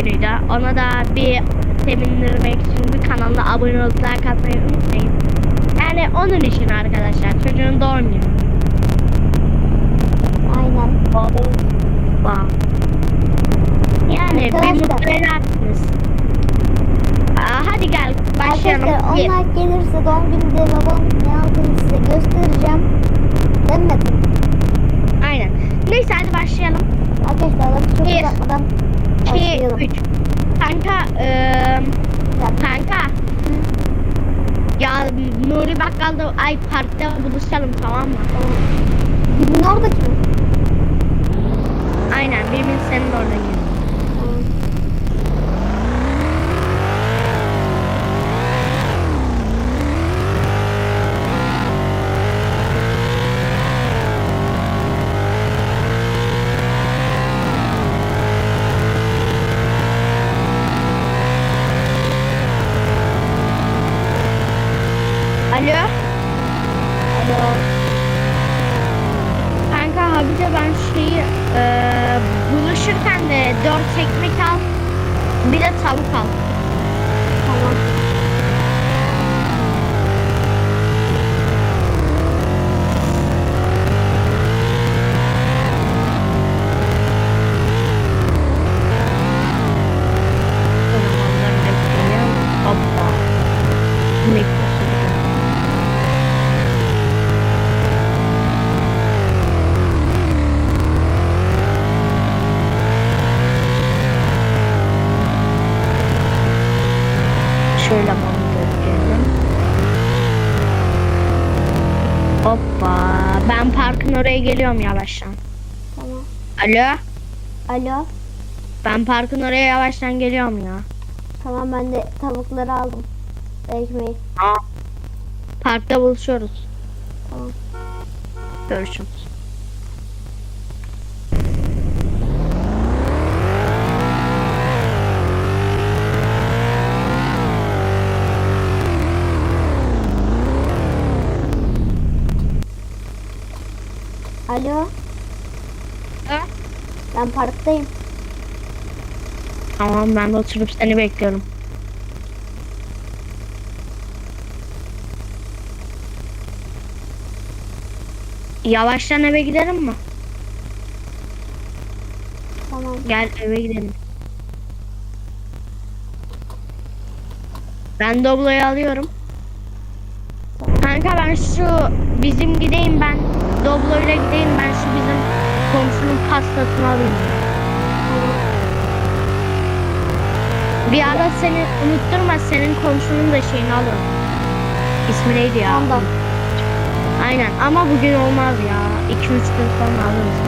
günüydü. Ona da bir sevindirmek için bir kanalına abone olup like atmayı unutmayın. Yani onun için arkadaşlar. Çocuğun doğum günü. Aynen. Wow. Yani bir Arkadaşlar. mutlu edersiniz. Aa, hadi gel başlayalım. Arkadaşlar Bir- onlar gelirse doğum gününde babam ne aldığını size göstereceğim. Demedim. Aynen. Neyse hadi başlayalım. Arkadaşlar çok Bir. uzatmadan 2, başlayalım. 3. Kanka, Ya, kanka. Ya Nuri Bakkal'da ay parkta buluşalım tamam mı? tamam. Bizim oradaki mi? Oraya geliyorum yavaştan. Tamam. Alo. Alo. Ben parkın oraya yavaştan geliyorum ya. Tamam ben de tavukları aldım. Ekmeği. Parkta buluşuyoruz. Tamam. Görüşürüz. Alo. Ben parktayım. Tamam ben de oturup seni bekliyorum. Yavaştan eve gidelim mi? Tamam. Gel eve gidelim. Ben Doblo'yu alıyorum. Kanka ben şu bizim gideyim ben Doblo'yla gideyim ben şu bizim komşunun pastasını alayım. Bir ara seni unutturma senin komşunun da şeyini alırım. İsmi neydi ya? Tamam. Aynen ama bugün olmaz ya. 2-3 gün sonra alırız.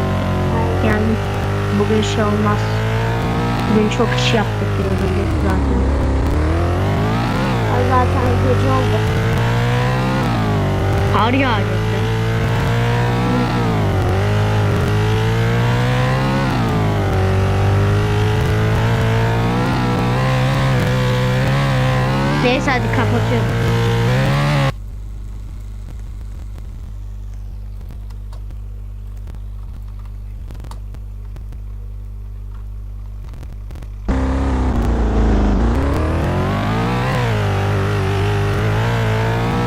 Yani bugün şey olmaz. Bugün çok iş yaptık diyoruz zaten. Zaten gece oldu. Kar yağacaktı. Neyse hadi kapatıyorum.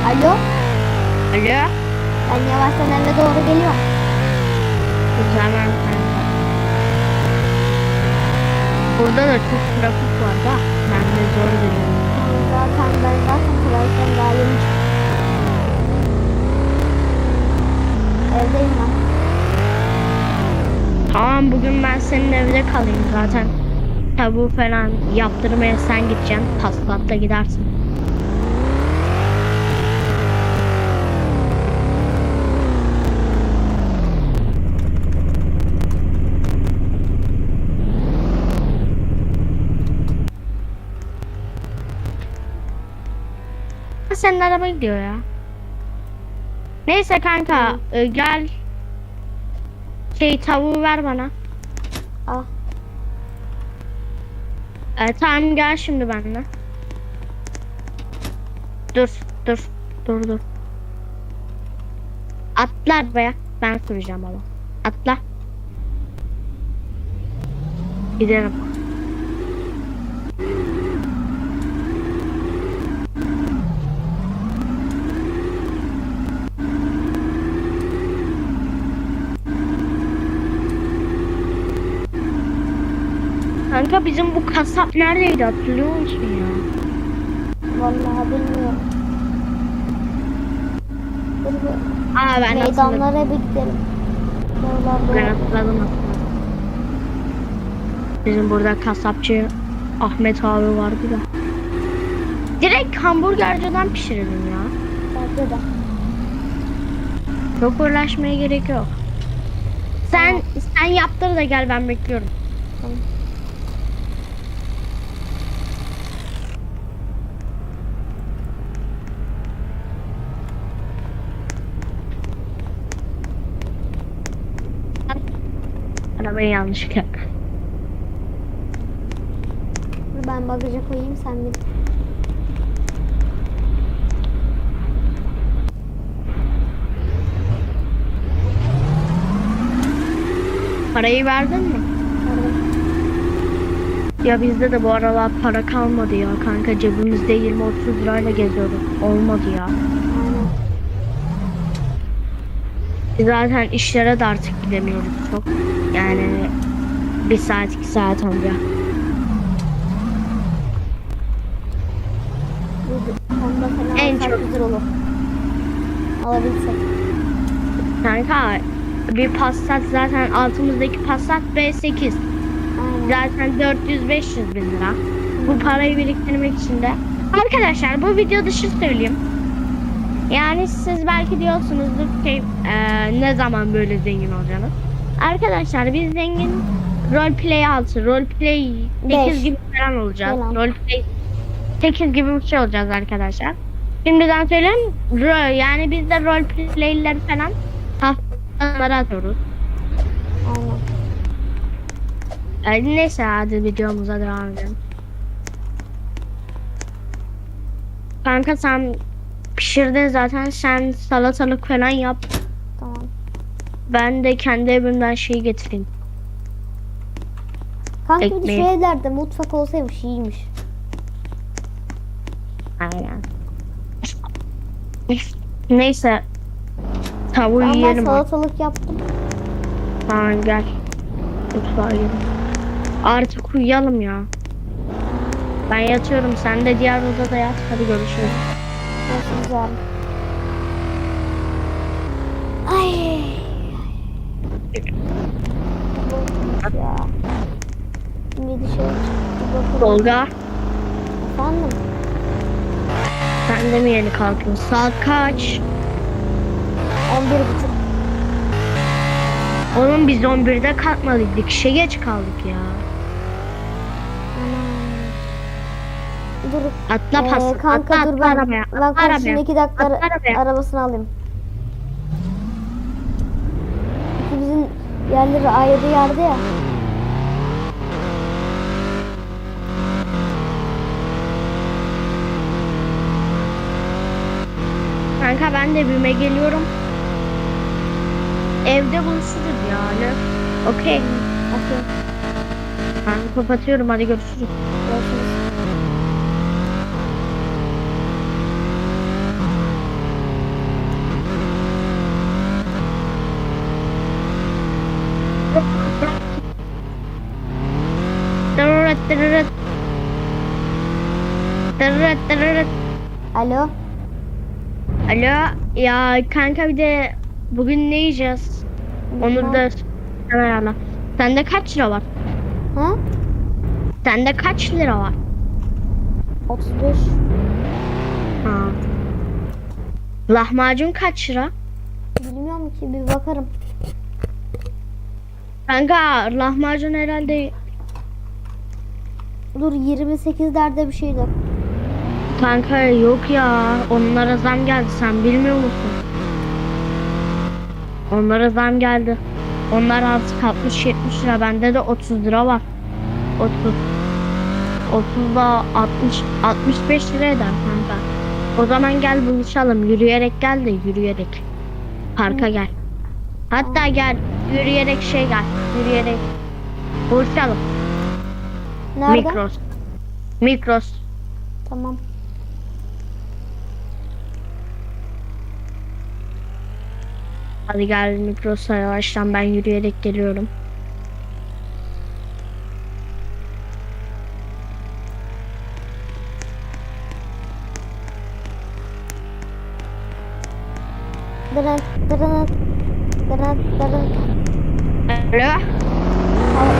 Alo. Alo. Ben yavaştan eve doğru geliyorum. Güzel kanka. Burada da çok trafik var da. Ben de zor geliyorum. Zaten ben zaten trafikten daha yeni. Tamam bugün ben senin evde kalayım zaten. Tabu falan yaptırmaya sen gideceksin. Paslatla gidersin. Senin araba gidiyor ya. Neyse kanka e, gel. Şey tavuğu ver bana. Al. E, tamam gel şimdi benimle. Dur dur dur dur. Atla arabaya. Ben süreceğim ama. Atla. Gidelim. Kanka bizim bu kasap neredeydi hatırlıyor musun ya? Vallahi bilmiyorum. Dur bir Aa ben meydanlara bir gidelim. Ben hatırladım. Bizim burada kasapçı Ahmet abi vardı da. Direkt hamburgerciden pişirelim ya. Bence de. Çok uğraşmaya gerek yok. Sen sen yaptır da gel ben bekliyorum. Tamam. Arabayı yanlışlıkla. Ben bagaja koyayım sen bir. Parayı verdin mi? Ya bizde de bu aralar para kalmadı ya kanka cebimizde 20-30 lirayla geziyorduk. Olmadı ya. Zaten işlere de artık gidemiyoruz çok. Yani bir saat iki saat önce. En çok. güzel olur. Alabilsek. Kanka bir Passat zaten altımızdaki Passat B8 Aynen. zaten 400-500 bin lira. Bu parayı biriktirmek için de. Arkadaşlar bu video dışı söyleyeyim. Yani siz belki diyorsunuzdur ki eee, ne zaman böyle zengin olacaksınız. Arkadaşlar biz zengin roleplay altı, roleplay 8 Beş. gibi falan olacağız. Falan. Roleplay 8 gibi bir şey olacağız arkadaşlar. Şimdiden söyleyeyim. Ro, yani biz de roleplay'leri falan haftalara atıyoruz. Aynen. Yani neyse hadi videomuza devam edelim. Kanka sen pişirdin zaten sen salatalık falan yap. Ben de kendi evimden şey getireyim. Kanka bir Ekmeği. şu evlerde mutfak olsaymış iyiymiş. Aynen. Neyse. Tavuğu Ben, ben yiyelim. artık. salatalık yaptım. Tamam gel. Mutfağa gidelim. Artık uyuyalım ya. Ben yatıyorum. Sen de diğer odada yat. Hadi görüşürüz. Görüşürüz abi. Ay. Ya. Şimdi dışarı çıkıp bakalım. Tolga. Efendim? Sen de mi yeni kalktın? Saat kaç? 11 buçuk. Oğlum biz 11'de kalkmalıydık. İşe geç kaldık ya. Dur. Atla Ee, pas. kanka atla, dur atla ben. arabaya. Ben Atla arabaya. iki dakika Atla ara- arabaya. arabasını alayım. İkimizin yerleri ayrı yerde ya. Kanka ben de büme geliyorum. Evde buluşuruz yani. Okey. Okey. Ben kapatıyorum. Hadi görüşürüz. Görüşürüz. Alo. Alo. Ya kanka bir de bugün ne yiyeceğiz? Onu da sen ayarla. Sende kaç lira var? Ha? Sende kaç lira var? 35. Ha. Lahmacun kaç lira? Bilmiyorum ki bir bakarım. Kanka lahmacun herhalde Dur 28'lerde bir şeydi. Kanka yok ya. Onlara zam geldi sen bilmiyor musun? Onlara zam geldi. Onlar artık 60-70 lira. Bende de 30 lira var. 30. 30 da 60 65 lira eder kanka. O zaman gel buluşalım. Yürüyerek gel de yürüyerek. Parka gel. Hatta gel yürüyerek şey gel. Yürüyerek buluşalım. Nerede? Mikros. Mikros. Tamam. Hadi gel Migros'a yavaştan ben yürüyerek geliyorum. Dırın dırın dırın dırın Alo?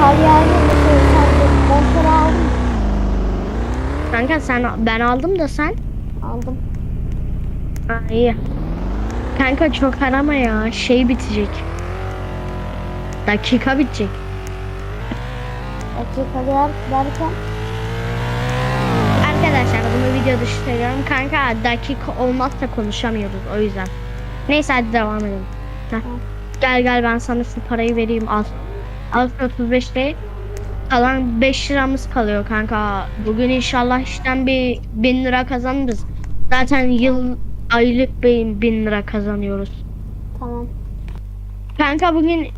Her yerde bir şey sen motor. Kanka sen ben aldım da sen? Aldım. Ha iyi. Kanka çok arama ya. Şey bitecek. Dakika bitecek. Dakika der, derken Arkadaşlar bunu video dışı söylüyorum. Kanka dakika olmazsa konuşamıyoruz o yüzden. Neyse hadi devam edelim. Heh. Gel gel ben sana şu parayı vereyim al. Al şu 35 lirayı. Kalan 5 liramız kalıyor kanka. Bugün inşallah işten bir 1000 lira kazanırız. Zaten yıl aylık 1000 lira kazanıyoruz. tamam. Kanka bugün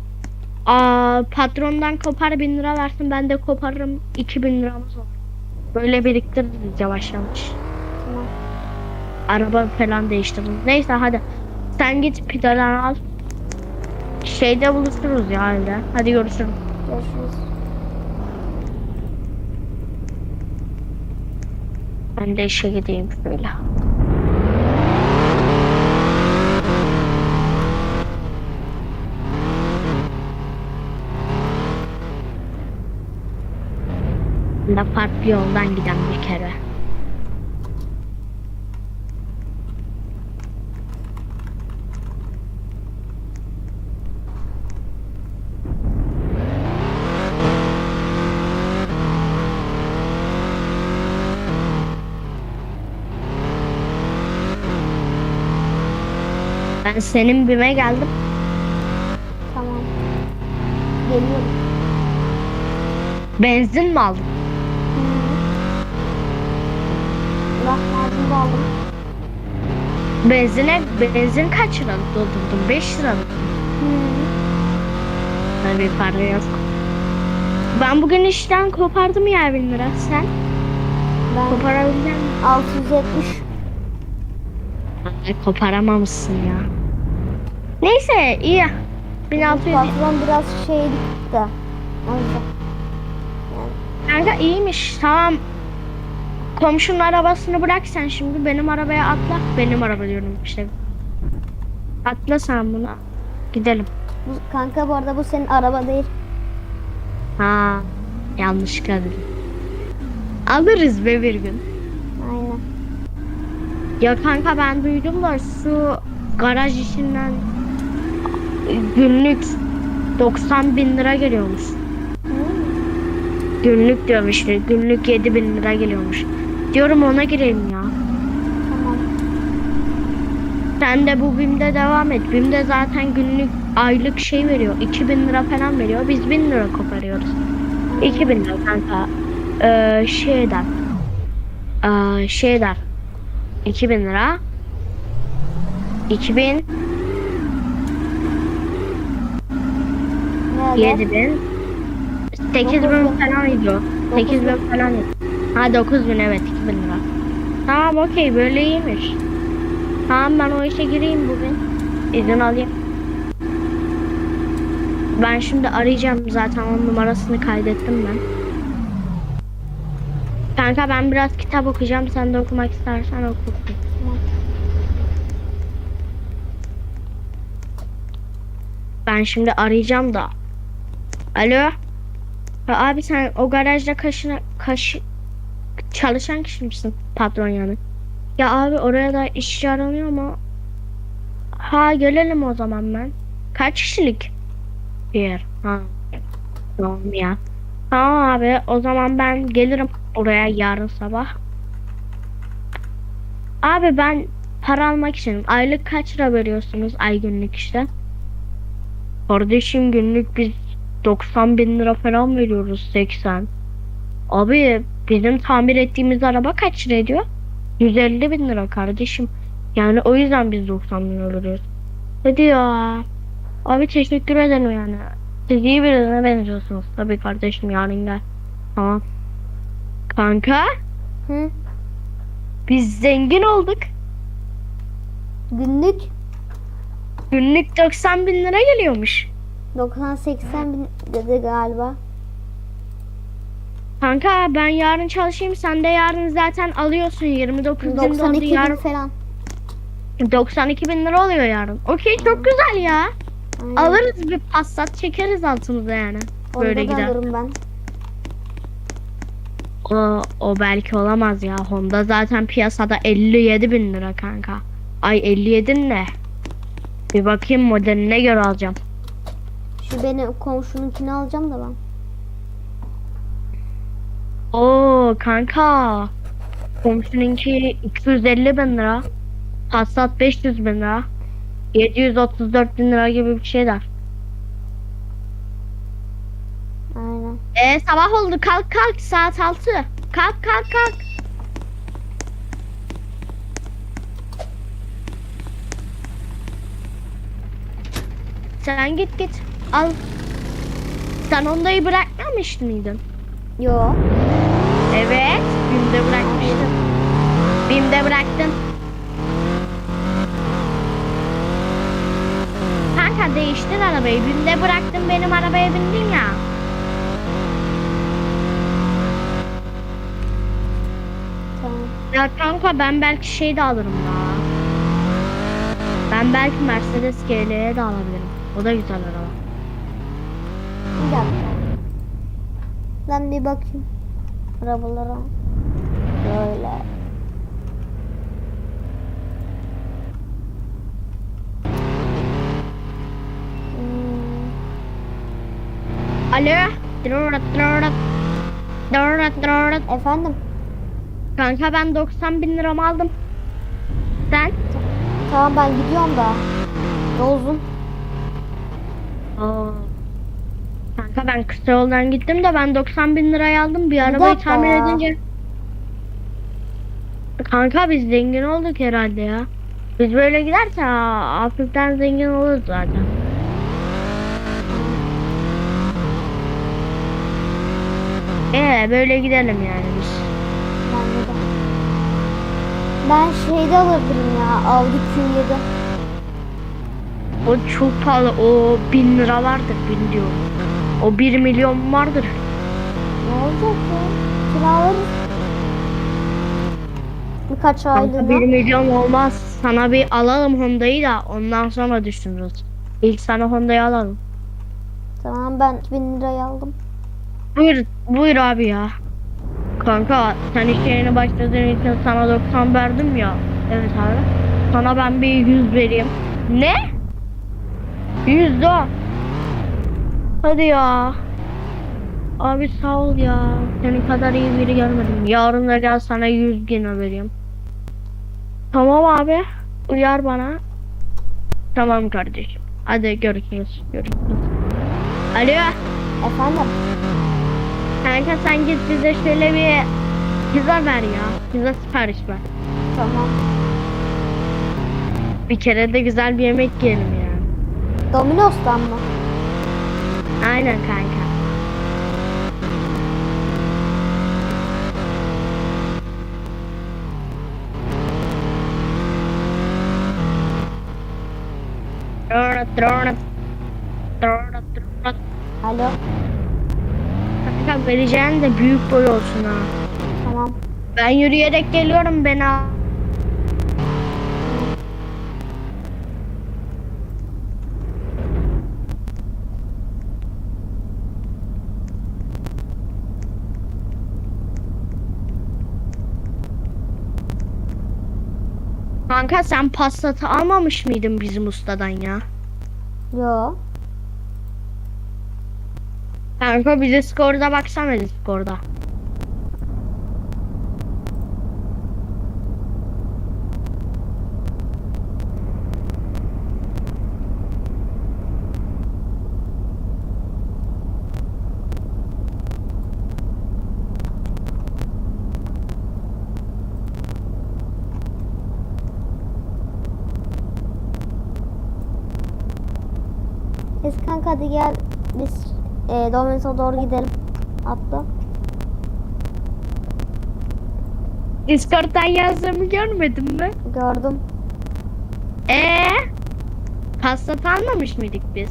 aa, patrondan kopar 1000 lira versin ben de koparırım 2000 liramız olur. Böyle biriktiririz yavaş yavaş. Tamam. Araba falan değiştiririz. Neyse hadi. Sen git pidadan al. Şeyde buluşuruz ya evde. Hadi görüşürüz. Görüşürüz. Ben de işe gideyim şöyle. De farklı yoldan giden bir kere. Ben senin bime geldim. Tamam. Geliyorum. Benzin mi aldın? Da aldım. Benzine benzin kaç lira doldurdun? 5 lira mı? Tabii para yok. Ben bugün işten kopardım ya 1000 lira. Sen Ben koparabildin mi? 670. Ay, Koparamamışsın ya. Neyse iyi. 1600. Patron biraz. O yüzden. Kanka iyiymiş. Tamam. Komşunun arabasını bırak sen şimdi. Benim arabaya atla. Benim araba diyorum işte. Atla sen buna. Gidelim. Bu, kanka bu arada bu senin araba değil. Ha, yanlış dedim. Alırız be bir gün. Aynen. Ya kanka ben duydum da şu garaj işinden günlük 90 bin lira geliyormuş. Günlük diyorum işte. Günlük 7 bin lira geliyormuş. Diyorum ona girelim ya. Tamam. Sen de bu BİM'de devam et. BİM'de zaten günlük aylık şey veriyor. 2000 lira falan veriyor. Biz 1000 lira koparıyoruz. 2000 lira kanka. Ee, şeyden. Ee, şeyden. 2000 lira. 2000, Ne 7000, 8000 falan gidiyor. 8000 falan gidiyor. Ha 9000 evet 2000 lira. Tamam okey böyle iyiymiş. Tamam ben o işe gireyim bugün. İzin alayım. Ben şimdi arayacağım zaten onun numarasını kaydettim ben. Kanka ben biraz kitap okuyacağım. Sen de okumak istersen oku. Ben şimdi arayacağım da. Alo. Ha, abi sen o garajda kaşına kaşı çalışan kişi misin? Patron yani. Ya abi oraya da işçi aranıyor ama ha gelelim o zaman ben. Kaç kişilik bir? Ha. Tamam ya. Tamam abi o zaman ben gelirim oraya yarın sabah. Abi ben para almak için aylık kaç lira veriyorsunuz ay günlük işte? Kardeşim günlük biz 90 bin lira falan veriyoruz 80. Abi bizim tamir ettiğimiz araba kaç lira ediyor? 150 bin lira kardeşim. Yani o yüzden biz 90 bin veriyoruz. Hadi ya. Abi teşekkür ederim yani. Siz iyi birine benziyorsunuz. Tabii kardeşim yarın gel. Tamam. Kanka Hı? biz zengin olduk. Günlük Günlük 90 bin lira geliyormuş. 90-80 bin dedi galiba. Kanka ben yarın çalışayım. Sen de yarın zaten alıyorsun. 29 gün doldu. 92 bin Yarın, falan. 92 bin lira oluyor yarın. Okey çok güzel ya. Aynen. Alırız bir Passat çekeriz altımıza yani. Onu Böyle gider. alırım ben. O, o belki olamaz ya. Honda zaten piyasada 57 bin lira kanka. Ay 57 ne? Bir bakayım modeline göre alacağım. Şu benim komşununkini alacağım da ben. Oo kanka. Komşununki 250 bin lira. Passat 500 bin lira. 734 bin lira gibi bir şeyler. Aynen. E sabah oldu kalk kalk saat 6. Kalk kalk kalk. Sen git git. Al. Sen ondayı bırakmamış mıydın? Yo. Evet. Bim'de bırakmıştın. Bim'de bıraktın. Kanka değiştir arabayı. Bim'de bıraktın benim arabaya bindin ya. Tamam. Ya kanka ben belki şey de alırım ya. Ben belki Mercedes GL'ye de alabilirim. O da güzel araba. Bir dakika. Ben bir bakayım. Arabalara. Böyle. Hmm, Alo. Efendim. Kanka ben 90 bin liramı aldım. Sen? Tamam ben gidiyorum da. Yol uzun. Aa. Kanka ben kısa yoldan gittim de ben 90 bin liraya aldım. Bir arabayı dakika tamir edince. Kanka biz zengin olduk herhalde ya. Biz böyle giderse hafiften zengin oluruz zaten. Ee böyle gidelim yani biz. Ben de. Ben şeyde alabilirim ya. Audi Q7. O çok pahalı. O bin lira vardır bin diyor. O bir milyon vardır. Ne olacak ya? Kiralarız. Birkaç aylığına. bir milyon olmaz. Sana bir alalım Honda'yı da ondan sonra düşünürüz. İlk sana Honda'yı alalım. Tamam ben 2000 liraya aldım. Buyur, buyur abi ya. Kanka sen iş yerine başladığın için sana 90 verdim ya. Evet abi. Sana ben bir 100 vereyim. Ne? 100 da. Hadi ya. Abi sağ ol ya. Senin kadar iyi biri görmedim. Yarın da gel sana 100 yine vereyim. Tamam abi. Uyar bana. Tamam kardeşim. Hadi görüşürüz. Görüşürüz. Alo. Efendim? Kanka sen git bize şöyle bir pizza ver ya. Pizza sipariş ver. Tamam. Bir kere de güzel bir yemek yiyelim ya. Domino's'tan mı? Aynen kanka. Alo. Kanka vereceğin de büyük boy olsun ha. Tamam. Ben yürüyerek geliyorum beni al. Kanka sen Passat'ı almamış mıydın bizim ustadan ya? Yo. Kanka bize skorda baksana skorda. Biz kanka hadi gel. Biz e, Domino's'a doğru gidelim. Atla. Discord'dan yazdığımı görmedin mi? Gördüm. Ee? Passat almamış mıydık biz?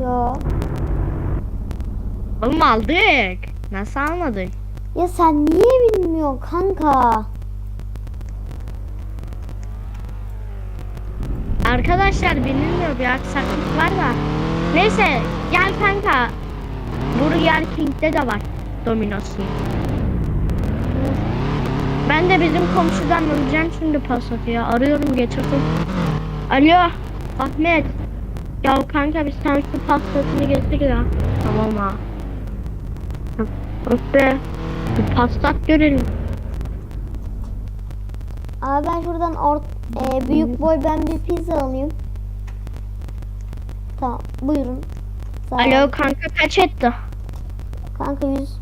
Yo. Oğlum aldık. Nasıl almadık? Ya sen niye bilmiyorsun kanka? Arkadaşlar bilinmiyor bir aksaklık var da. Neyse gel kanka. Burger King'de de var Domino's. Ben de bizim komşudan alacağım şimdi pasatı ya. Arıyorum getirdim. Alo Ahmet. Ya kanka biz sen şu pastasını getir ya. Tamam ha. Öf be. Bir pastat görelim. Abi ben şuradan or e, büyük boy ben bir pizza alayım. Tamam buyurun. Sağ. Alo kanka kaç etti? Kanka 100.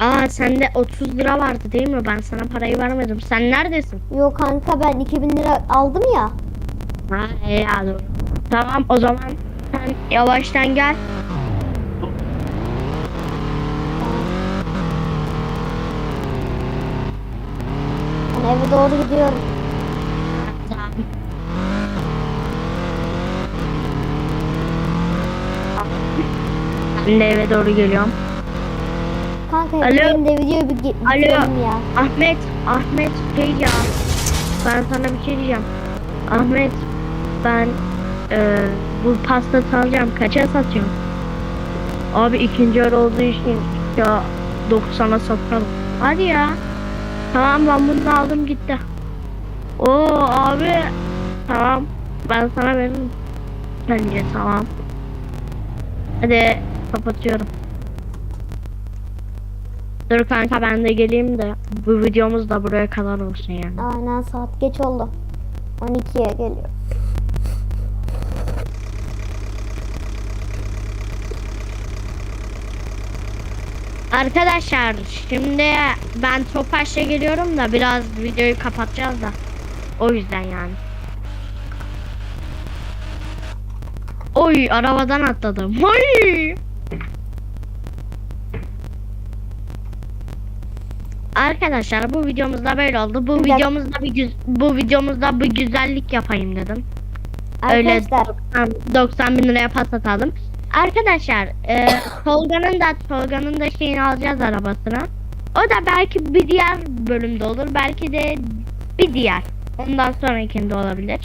Aa sende 30 lira vardı değil mi? Ben sana parayı vermedim. Sen neredesin? Yok kanka ben 2000 lira aldım ya. Ha iyi ya. Tamam o zaman sen yavaştan gel. Ben eve doğru gidiyorum. De eve doğru geliyorum. Kanka Alo. benim de videoyu bir bitirelim ya. Ahmet, Ahmet şey ya. Ben sana bir şey diyeceğim. Ahmet, ben e, bu pasta alacağım. Kaça satıyorum? Abi ikinci el olduğu için ya 90'a satalım. Hadi ya. Tamam ben bunu aldım gitti. Oo abi. Tamam. Ben sana veririm. Bence tamam. Hadi kapatıyorum. Dur kanka ben de geleyim de bu videomuz da buraya kadar olsun yani. Aynen saat geç oldu. 12'ye geliyor. Arkadaşlar şimdi ben Topaş'a geliyorum da biraz videoyu kapatacağız da. O yüzden yani. Oy arabadan atladım. Oy. Arkadaşlar bu videomuzda böyle oldu. Bu videomuzda bir bu videomuzda bir güzellik yapayım dedim. Öyle Arkadaşlar 90, 90 bin liraya pas atalım. Arkadaşlar e, Tolga'nın da Tolga'nın da şeyini alacağız arabasına. O da belki bir diğer bölümde olur. Belki de bir diğer. Ondan sonrakinde olabilir.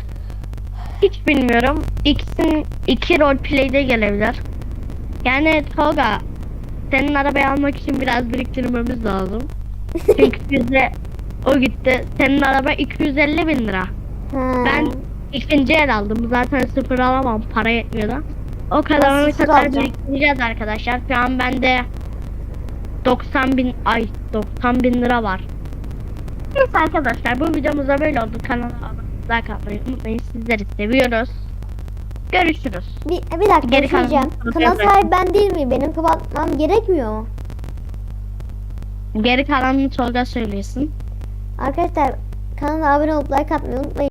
Hiç bilmiyorum. İkisinin iki roleplay'de gelebilir. Yani Tolga senin arabayı almak için biraz biriktirmemiz lazım. Çünkü bize o gitti. Senin araba 250 bin lira. ha, Ben ikinci el aldım. Zaten sıfır alamam. Para yetmiyor da. O kadarını sıfır kadar biriktireceğiz arkadaşlar. Şu an bende 90 bin ay 90 bin lira var. Neyse arkadaşlar bu videomuzda böyle oldu. Kanala abone like atmayı unutmayın. Sizleri seviyoruz. Görüşürüz. bir, bir dakika Geri bir şey Kanal sahibi ben değil miyim? Benim kapatmam gerekmiyor mu? Geri kalanını Tolga söylesin. Arkadaşlar kanala abone olup like atmayı unutmayın.